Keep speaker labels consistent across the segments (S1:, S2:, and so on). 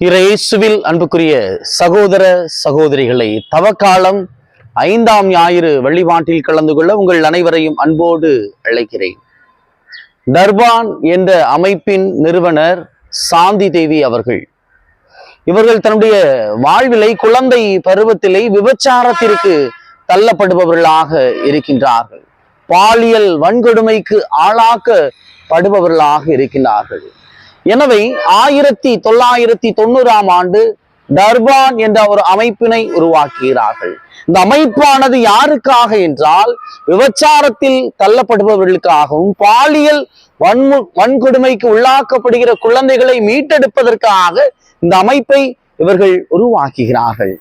S1: இயேசுவில் அன்புக்குரிய சகோதர சகோதரிகளை தவக்காலம் ஐந்தாம் ஞாயிறு வழிபாட்டில் கலந்து கொள்ள உங்கள் அனைவரையும் அன்போடு அழைக்கிறேன். தர்பான் என்ற அமைப்பின் நிறுவனர் சாந்தி தேவி அவர்கள். இவர்கள் தன்னுடைய வாழ்விலை குழந்தை பருவத்திலே விபச்சாரத்திற்கு தள்ளப்படுபவர்களாக இருக்கின்றார்கள். பாலியல் வன்கொடுமைக்கு ஆளாக்கப்படுபவர்களாக இருக்கின்றார்கள். எனவே ஆயிரத்தி தொள்ளாயிரத்தி தொண்ணூறாம் ஆண்டு டர்பான் என்ற ஒரு அமைப்பினை உருவாக்குகிறார்கள். இந்த அமைப்பானது யாருக்காக என்றால் விபச்சாரத்தில் தள்ளப்படுபவர்களுக்காகவும் பாலியல் வன்மு வன்கொடுமைக்கு உள்ளாக்கப்படுகிற குழந்தைகளை மீட்டெடுப்பதற்காக இந்த அமைப்பை இவர்கள் உருவாக்குகிறார்கள்.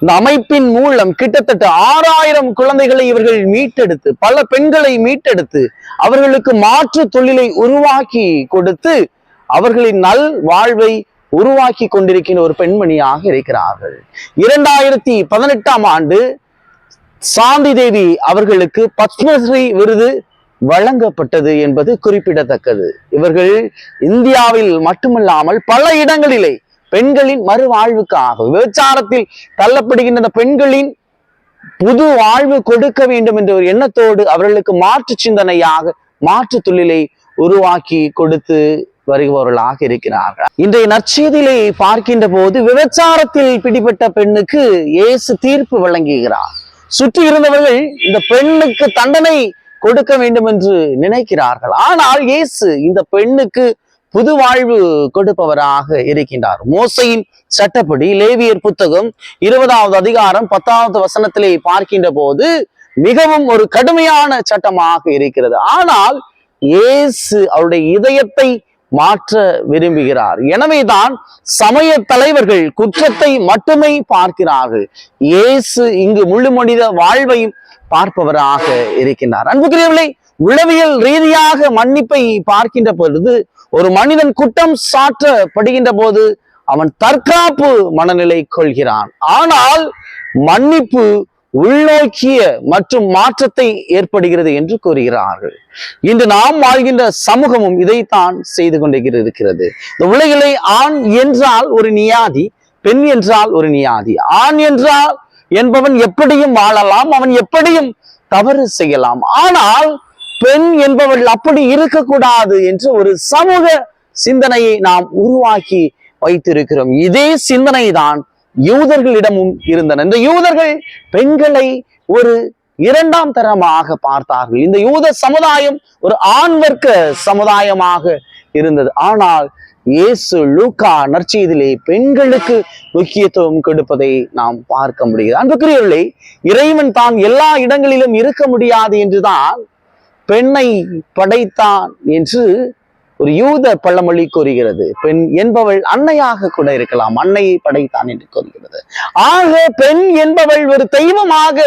S1: இந்த அமைப்பின் மூலம் கிட்டத்தட்ட ஆறாயிரம் குழந்தைகளை இவர்கள் மீட்டெடுத்து பல பெண்களை மீட்டெடுத்து அவர்களுக்கு மாற்று தொழிலை உருவாக்கி கொடுத்து அவர்களின் நல் வாழ்வை உருவாக்கி கொண்டிருக்கின்ற ஒரு பெண்மணியாக இருக்கிறார்கள். இரண்டாயிரத்தி பதினெட்டாம் ஆண்டு சாந்தி தேவி அவர்களுக்கு பத்மஸ்ரீ விருது வழங்கப்பட்டது என்பது குறிப்பிடத்தக்கது. இவர்கள் இந்தியாவில் மட்டுமல்லாமல் பல இடங்களிலே பெண்களின் மறுவாழ்வுக்காக விபச்சாரத்தில் தள்ளப்படுகின்ற பெண்களின் புது வாழ்வு கொடுக்க வேண்டும் என்ற ஒரு எண்ணத்தோடு அவர்களுக்கு மாற்று சிந்தனையாக மாற்று தொழிலை உருவாக்கி கொடுத்து வருபவர்களாக இருக்கிறார்கள். இன்றைய நற்செய்தியிலே பார்க்கின்ற போது விபச்சாரத்தில் பிடிபட்ட பெண்ணுக்கு இயேசு தீர்ப்பு வழங்குகிறார். சுற்றி இருந்தவர்கள் இந்த பெண்ணுக்கு தண்டனை கொடுக்க வேண்டும் என்று நினைக்கிறார்கள். ஆனால் இயேசு இந்த பெண்ணுக்கு புது வாழ்வு கொடுப்பவராக இருக்கின்றார். மோசையின் சட்டப்படி லேவியர் புத்தகம் இருபதாவது அதிகாரம் பத்தாவது வசனத்திலே பார்க்கின்ற போது மிகவும் ஒரு கடுமையான சட்டமாக இருக்கிறது. ஆனால் இயேசு அவருடைய இதயத்தை மாற்ற விரும்புகிறார். எனவேதான் சமய தலைவர்கள் குற்றத்தை மட்டுமே பார்க்கிறார்கள். இயேசு இங்கு முழு மனித வாழ்வையும் பார்ப்பவராக இருக்கின்றார். அன்புக்குரியவர்களே உளவியல் ரீதியாக மன்னிப்பை பார்க்கின்ற பொழுது ஒரு மனிதன் குற்றம் சாற்றப்படுகின்ற போது அவன் தற்காப்பு மனநிலை கொள்கிறான். ஆனால் மன்னிப்பு உள்நோக்கிய மற்றும் மாற்றத்தை ஏற்படுகிறது என்று கூறுகிறார்கள். இன்று நாம் வாழ்கின்ற சமூகமும் இதைத்தான் செய்து கொண்டிருக்கிறது. இந்த உலகிலே ஆண் என்றால் ஒரு நியாதி பெண் என்றால் ஒரு நியாதி. ஆண் என்றால் என்பவன் எப்படியும் வாழலாம் அவன் எப்படியும் தவறு செய்யலாம். ஆனால் பெண் என்பவள் அப்படி இருக்கக்கூடாது என்று ஒரு சமூக சிந்தனையை நாம் உருவாக்கி வைத்திருக்கிறோம். இதே சிந்தனை தான் யூதர்களிடமும் இருந்தன. இந்த யூதர்கள் பெண்களை ஒரு இரண்டாம் தரமாக பார்த்தார்கள். இந்த யூத சமுதாயம் ஒரு ஆண்வர்க்க சமுதாயமாக இருந்தது. ஆனால் இயேசு லூக்கா நற்செய்திலே பெண்களுக்கு முக்கியத்துவம் கொடுப்பதை நாம் பார்க்க முடிகிறது. அன்புக்குரியவர்களே இறைவன் தான் எல்லா இடங்களிலும் இருக்க முடியாது என்றுதான் பெண்ணை படைத்தான் என்று ஒரு யூத பழமொழி கூறுகிறது. பெண் என்பவள் அன்னையாக கூட இருக்கலாம். அன்னையை படைத்தான் என்று கூறுகிறது. ஆக பெண் என்பவள் ஒரு தெய்வமாக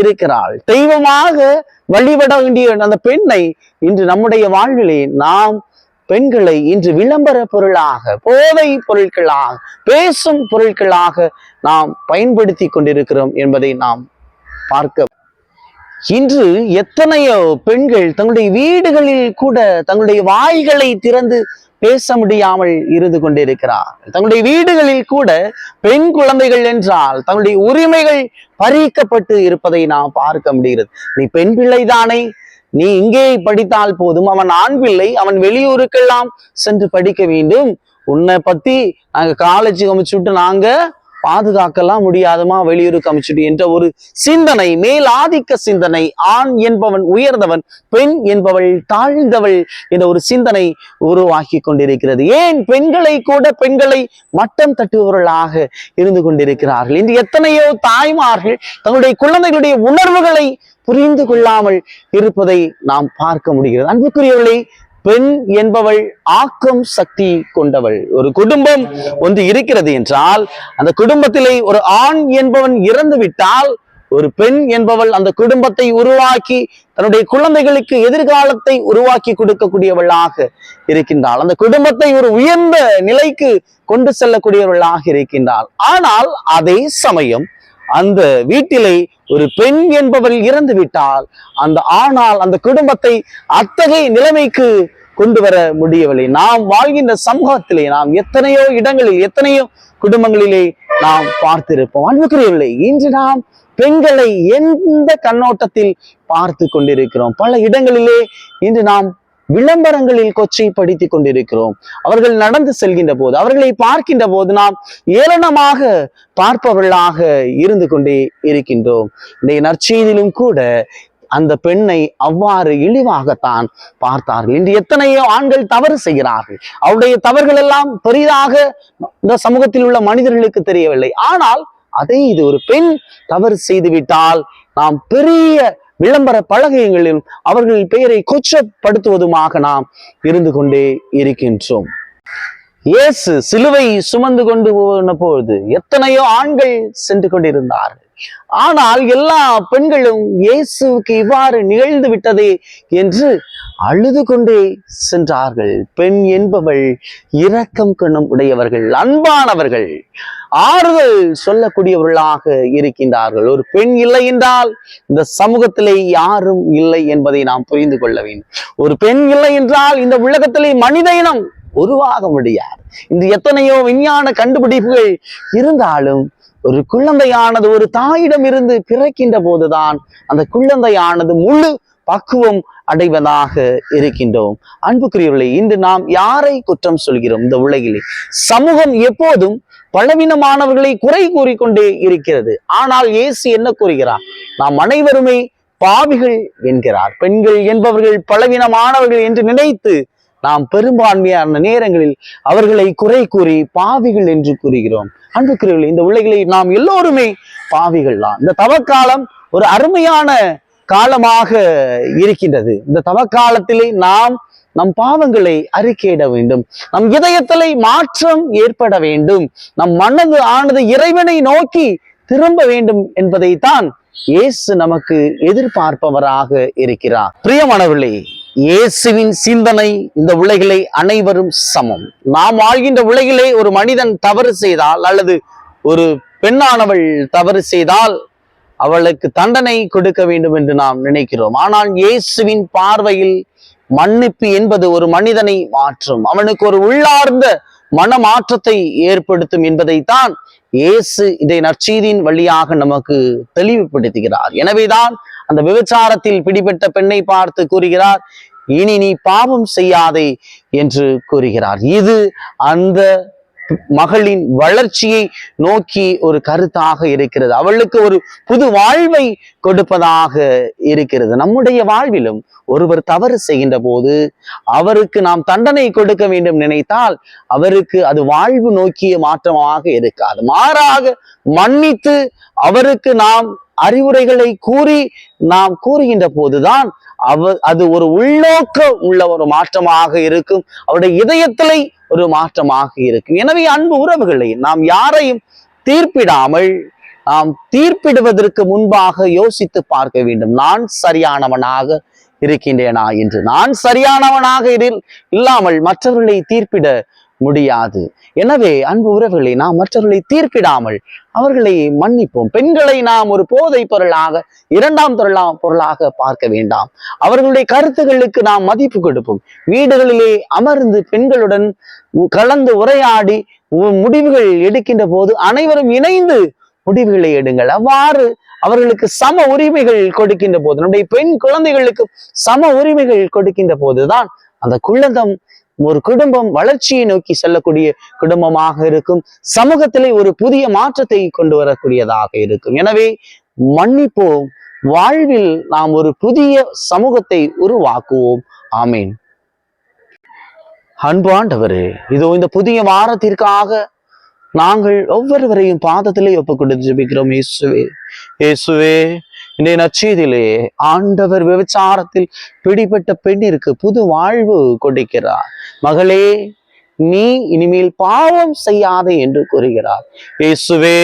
S1: இருக்கிறாள். தெய்வமாக வழிபட வேண்டிய அந்த பெண்ணை இன்று நம்முடைய வாழ்விலே நாம் பெண்களை இன்று விளம்பர பொருளாக போதை பொருட்களாக பேசும் பொருட்களாக நாம் பயன்படுத்தி கொண்டிருக்கிறோம் என்பதை நாம் பார்க்க இன்று எத்தனையோ பெண்கள் தங்களுடைய வீடுகளில் கூட தங்களுடைய வாய்களை திறந்து பேச முடியாமல் இருந்து கொண்டிருக்கிறார் தங்களுடைய வீடுகளில் கூட பெண் குழந்தைகள் என்றால் தங்களுடைய உரிமைகள் பறிக்கப்பட்டு இருப்பதை நாம் பார்க்க முடிகிறது. நீ பெண் பிள்ளைதானே நீ இங்கே படித்தால் போதும். அவன் ஆண் பிள்ளை. அவன் வெளியூருக்கெல்லாம் சென்று படிக்க வேண்டும். உன்னை பத்தி நாங்க காலேஜுக்கு அமைச்சுட்டு நாங்க பாதுகாக்கலாம் முடியாதுமா வெளியூருக்கு அமைச்சுட்டு என்ற ஒரு சிந்தனை மேல் ஆதிக்க சிந்தனை ஆண் என்பவன் உயர்ந்தவன் பெண் என்பவள் தாழ்ந்தவள் என்ற ஒரு சிந்தனை உருவாக்கி கொண்டிருக்கிறது. ஏன் பெண்களை கூட பெண்களை மட்டம் தட்டுபவர்களாக இருந்து கொண்டிருக்கிறார்கள்? இன்று எத்தனையோ தாய்மார்கள் தங்களுடைய குழந்தைகளுடைய உணர்வுகளை புரிந்து கொள்ளாமல் இருப்பதை நாம் பார்க்க முடிகிறது. அன்புக்குரியவர்களே பெண் என்பவள் ஆக்கம் சக்தி கொண்டவள். ஒரு குடும்பம் ஒன்று இருக்கிறது என்றால் அந்த குடும்பத்திலே ஒரு ஆண் என்பவன் இறந்து விட்டால் ஒரு பெண் என்பவள் அந்த குடும்பத்தை உருவாக்கி தன்னுடைய குழந்தைகளுக்கு எதிர்காலத்தை உருவாக்கி கொடுக்கக்கூடியவளாக இருக்கின்றாள். அந்த குடும்பத்தை ஒரு உயர்ந்த நிலைக்கு கொண்டு செல்லக்கூடியவளாக இருக்கின்றாள். ஆனால் அதே சமயம் அந்த வீட்டிலே ஒரு பெண் என்பவள் இறந்து விட்டால் அந்த ஆனால் அந்த குடும்பத்தை அத்தகைய நிலைமைக்கு கொண்டு வர முடியவில்லை. நாம் வாழ்கின்ற சமூகத்திலே நாம் எத்தனையோ இடங்களில் எத்தனையோ குடும்பங்களிலே நாம் பார்த்திருப்போம். அன்புக்குரியவில்லை இன்று நாம் பெண்களை எந்த கண்ணோட்டத்தில் பார்த்து கொண்டிருக்கிறோம்? பல இடங்களிலே இன்று நாம் விளம்பரங்களில் கொச்சைப்படுத்திக் கொண்டிருக்கிறோம். அவர்கள் நடந்து செல்கின்ற போது அவர்களை பார்க்கின்ற போது நாம் ஏளனமாக பார்ப்பவர்களாக இருந்து கொண்டே இருக்கின்றோம். இந்த நற்செய்தியிலும் கூட அந்த பெண்ணை அவ்வாறு இழிவாகத்தான் பார்த்தார்கள். இன்று எத்தனையோ ஆண்கள் தவறு செய்கிறார்கள். அவருடைய தவறுகள் எல்லாம் பெரிதாக இந்த சமூகத்தில் உள்ள மனிதர்களுக்கு தெரியவில்லை. ஆனால் அதை இது ஒரு பெண் தவறு செய்துவிட்டால் நாம் பெரிய விளம்பர பலகைகளிலும் அவர்கள் பெயரை கொச்சப்படுத்துவதுமாக நாம் இருந்து கொண்டே இருக்கின்றோம். இயேசு சிலுவை சுமந்து கொண்டு போன பொழுது எத்தனையோ ஆண்கள் சென்று கொண்டிருந்தார்கள். ஆனால் எல்லா பெண்களும் இயேசுவுக்கு இவ்வாறு நிகழ்ந்து விட்டதே என்று அழுது கொண்டே சென்றார்கள். பெண் என்பவள் இரக்கம் கண்ணும் உடையவர்கள் அன்பானவர்கள். ஆறுதல் சொல்லக்கூடியவர்களாக இருக்கின்றார்கள். ஒரு பெண் இல்லை என்றால் இந்த சமூகத்திலே யாரும் இல்லை என்பதை நாம் புரிந்து கொள்ள வேண்டும். ஒரு பெண் இல்லை என்றால் இந்த உலகத்திலே மனித இனம் உருவாக முடியாது. இந்த எத்தனையோ விஞ்ஞான கண்டுபிடிப்புகள் இருந்தாலும் ஒரு குழந்தையானது ஒரு தாயிடம் இருந்து பிறக்கின்ற போதுதான் அந்த குழந்தையானது முழு பக்குவம் அடைவதாக இருக்கின்றோம். அன்புக்குரியவர்களே இன்று நாம் யாரை குற்றம் சொல்கிறோம் இந்த உலகிலே? சமூகம் எப்போதும் பலவீனமானவர்களை குறை கூறிக்கொண்டே இருக்கிறது. ஆனால் இயேசு என்ன கூறுகிறார்? நாம் அனைவருமே பாவிகள் என்கிறார். பெண்கள் என்பவர்கள் பலவீனமானவர்கள் என்று நினைத்து நாம் பெரும்பான்மையான நேரங்களில் அவர்களை குறை கூறி பாவிகள் என்று கூறுகிறோம். அன்புக்குரியவர்கள் இந்த உலகிலே நாம் எல்லோருமே பாவிகள் தான். இந்த தவக்காலம் ஒரு அருமையான காலமாக இருக்கின்றது. இந்த தவக்காலத்திலே நாம் நம் பாவங்களை அறிக்கையிட வேண்டும். நம் இதயத்திலே மாற்றம் ஏற்பட வேண்டும். நம் மனது ஆனது இறைவனை நோக்கி திரும்ப வேண்டும் என்பதைத்தான் இயேசு நமக்கு எதிர்பார்ப்பவராக இருக்கிறார். பிரியமானவர்களே இயேசுவின் சிந்தனை இந்த உலகிலே அனைவரும் சமம். நாம் வாழ்கின்ற உலகிலே ஒரு மனிதன் தவறு செய்தால் அல்லது ஒரு பெண்ணானவள் தவறு செய்தால் அவளுக்கு தண்டனை கொடுக்க வேண்டும் என்று நாம் நினைக்கிறோம். ஆனால் இயேசுவின் பார்வையில் மன்னிப்பு என்பது ஒரு மனிதனை மாற்றும். அவனுக்கு ஒரு உள்ளார்ந்த மனமாற்றத்தை ஏற்படுத்தும் என்பதைத்தான் இயேசு இதை நற்செய்தியின் வழியாக நமக்கு தெளிவுபடுத்துகிறார். எனவேதான் அந்த விபச்சாரத்தில் பிடிபட்ட பெண்ணை பார்த்து கூறுகிறார் இனி நீ பாவம் செய்யாதே என்று கூறுகிறார். இது அந்த மகளின் வளர்ச்சியை நோக்கி ஒரு கருத்தாக இருக்கிறது. அவளுக்கு ஒரு புது வாழ்வை கொடுப்பதாக இருக்கிறது. நம்முடைய வாழ்விலும் ஒருவர் தவறு செய்கின்ற போது அவருக்கு நாம் தண்டனை கொடுக்க வேண்டும் நினைத்தால் அவருக்கு அது வாழ்வு நோக்கிய மாற்றமாக இருக்காது. மாறாக மன்னித்து அவருக்கு நாம் அறிவுரைகளை கூறி நாம் கூறுகின்ற போதுதான் அவ அது ஒரு உள்நோக்க உள்ள ஒரு மாற்றமாக இருக்கும். அவருடைய இதயத்திலே ஒரு மாற்றமாக இருக்கும் எனவே அன்பு உறவுகளை நாம் யாரையும் தீர்ப்பிடாமல் நாம் தீர்ப்பிடுவதற்கு முன்பாக யோசித்து பார்க்க வேண்டும். நான் சரியானவனாக இருக்கின்றேனா என்று. நான் சரியானவனாக இதில் இல்லாமல் மற்றவர்களை தீர்ப்பிட முடியாது. எனவே அன்பு உறவுகளை நாம் மற்றவர்களை தீர்ப்பிடாமல் அவர்களை மன்னிப்போம். பெண்களை நாம் ஒரு போதை பொருளாக இரண்டாம் பொருளா பொருளாக பார்க்க வேண்டாம். அவர்களுடைய கருத்துகளுக்கு நாம் மதிப்பு கொடுப்போம். வீடுகளிலே அமர்ந்து பெண்களுடன் கலந்து உரையாடி உ- முடிவுகள் எடுக்கின்ற போது அனைவரும் இணைந்து முடிவுகளை எடுங்கள். அவ்வாறு அவர்களுக்கு சம உரிமைகள் கொடுக்கின்ற போது நம்முடைய பெண் குழந்தைகளுக்கு சம உரிமைகள் கொடுக்கின்ற போதுதான் அந்த குழந்தம் ஒரு குடும்பம் வளர்ச்சியை நோக்கி செல்லக்கூடிய குடும்பமாக இருக்கும். சமூகத்திலே ஒரு புதிய மாற்றத்தை கொண்டு வரக்கூடியதாக இருக்கும். எனவே மன்னிப்போம். வாழ்வில் நாம் ஒரு புதிய சமூகத்தை உருவாக்குவோம். ஆமீன். அன்பாண்டவரே இதோ இந்த புதிய வாரத்திற்காக நாங்கள் ஒவ்வொருவரையும் பாதத்திலே ஒப்புக் கொடுத்து இயேசுவே இயேசுவே. இன்றைய நச்செய்தியிலே ஆண்டவர் விபச்சாரத்தில் பிடிபட்ட பெண்ணிற்கு புது வாழ்வு கொடுக்கிறார். மகளே நீ இனிமேல் பாவம் செய்யாதே என்று கூறுகிறார். இயேசுவே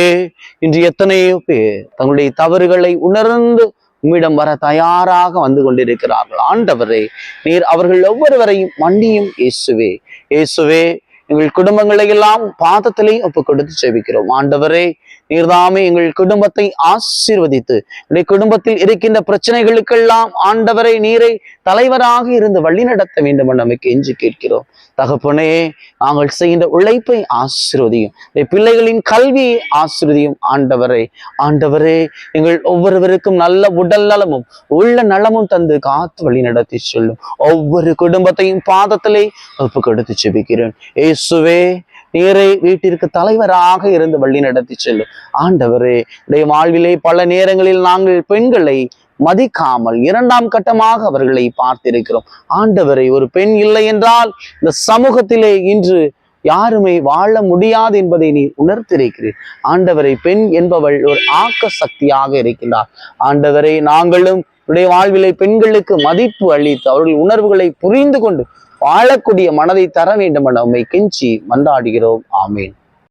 S1: இன்று எத்தனையோ பேர் தங்களுடைய தவறுகளை உணர்ந்து உம்மிடம் வர தயாராக வந்து கொண்டிருக்கிறார்கள். ஆண்டவரே நீர் அவர்கள் ஒவ்வொருவரையும் மன்னியும் இயேசுவே. இயேசுவே எங்கள் குடும்பங்களை எல்லாம் பாதத்திலே ஒப்பு கொடுத்து செபிக்கிறோம் ஆண்டவரே நீர்தாமே எங்கள் குடும்பத்தை ஆசீர்வதித்து எங்களுடைய குடும்பத்தில் இருக்கின்ற பிரச்சனைகளுக்கெல்லாம் ஆண்டவரை நீரை தலைவராக இருந்து வழிநடத்த வேண்டும் என்று நமக்கு எஞ்சி கேட்கிறோம். தகப்பனே நாங்கள் செய்கின்ற உழைப்பை ஆசிர்வதியும் பிள்ளைகளின் கல்வியை ஆசிர்வதியும் ஆண்டவரே. ஆண்டவரே எங்கள் ஒவ்வொருவருக்கும் நல்ல உடல் நலமும் உள்ள நலமும் தந்து காத்து வழி நடத்தி சொல்லும். ஒவ்வொரு குடும்பத்தையும் பாதத்திலே ஒப்பு கொடுத்து செபிக்கிறேன் இயேசுவே நீரை வீட்டிற்கு தலைவராக இருந்து வழி நடத்தி செல்லும் ஆண்டவரே உடைய வாழ்விலே பல நேரங்களில் நாங்கள் பெண்களை மதிக்காமல் இரண்டாம் கட்டமாக அவர்களை பார்த்திருக்கிறோம். ஆண்டவரை ஒரு பெண் இல்லை என்றால் இந்த சமூகத்திலே இன்று யாருமே வாழ முடியாது என்பதை நீ உணர்த்திருக்கிறீர். ஆண்டவரை பெண் என்பவள் ஒரு ஆக்க சக்தியாக இருக்கின்றார். ஆண்டவரை நாங்களும் உடைய வாழ்விலை பெண்களுக்கு மதிப்பு அளித்து அவர்கள் உணர்வுகளை புரிந்து கொண்டு வாழக்கூடிய மனதை தர வேண்டும் என உண்மை கெஞ்சி மன்றாடுகிறோம். ஆமேன்.